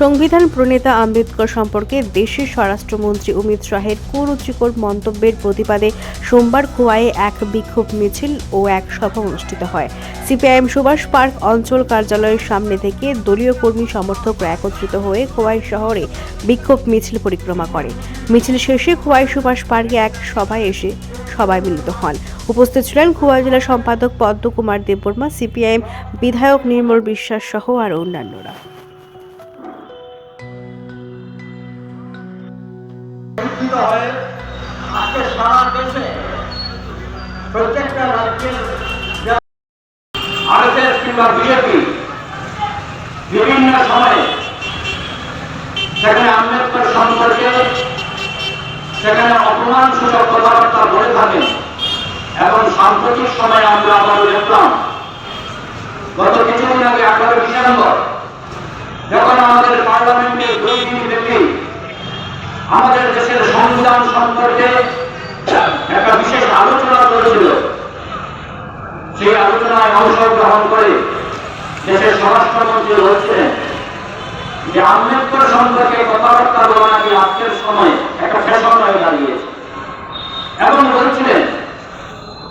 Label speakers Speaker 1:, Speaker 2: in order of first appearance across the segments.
Speaker 1: সংবিধান প্রণেতা আম্বেদকর সম্পর্কে দেশের স্বরাষ্ট্রমন্ত্রী অমিত শাহের কুরুচিকর মন্তব্যের প্রতিবাদে সোমবার খোয়াইয়ে এক বিক্ষোভ মিছিল ও এক সভা অনুষ্ঠিত হয়। সিপিআইএম সুভাষ পার্ক অঞ্চল কার্যালয়ের সামনে থেকে দলীয় কর্মী সমর্থকরা একত্রিত হয়ে খোয়াই শহরে বিক্ষোভ মিছিল পরিক্রমা করে। মিছিল শেষে খোয়াই সুভাষ পার্কে এক সভায় এসে সবাই মিলিত হন। উপস্থিত ছিলেন খোয়াই জেলা সম্পাদক পদ্মকুমার দেববর্মা, সিপিআইএম বিধায়ক নির্মল বিশ্বাস সহ আরও অন্যান্যরা।
Speaker 2: শিক্ষিত হয়ে আজকে সারা দেশে প্রত্যেকটা রাজ্যের আরএসএস কিংবা বিজেপি বিভিন্ন সময়ে সেখানে আম্বেদকর সম্পর্কে সেখানে অপমান সূচক কথাবার্তা বলে থাকেন এবং সাম্প্রতিক সময়ে আমরা আবারও দেখলাম, গত কিছুদিন আগে আঠারো ডিসেম্বর, যখন আমাদের পার্লামেন্টে দুই দিন ব্যাপী আমাদের দেশের সংবিধান সম্পর্কে একটা বিশেষ আলোচনা চলছিল সেই আলোচনায় অংশগ্রহণ করে, দেশের স্বরাষ্ট্রমন্ত্রী বলছিলেন যে আম্বেদকর সম্পর্কে কথাবার্তা বলা নাকি আজকের সময় একটা ফ্যাশন হয়ে দাঁড়িয়েছে। এবং বলছিলেন,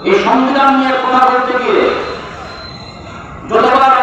Speaker 2: এই সংবিধান নিয়ে কথা বলতে গিয়ে যতবার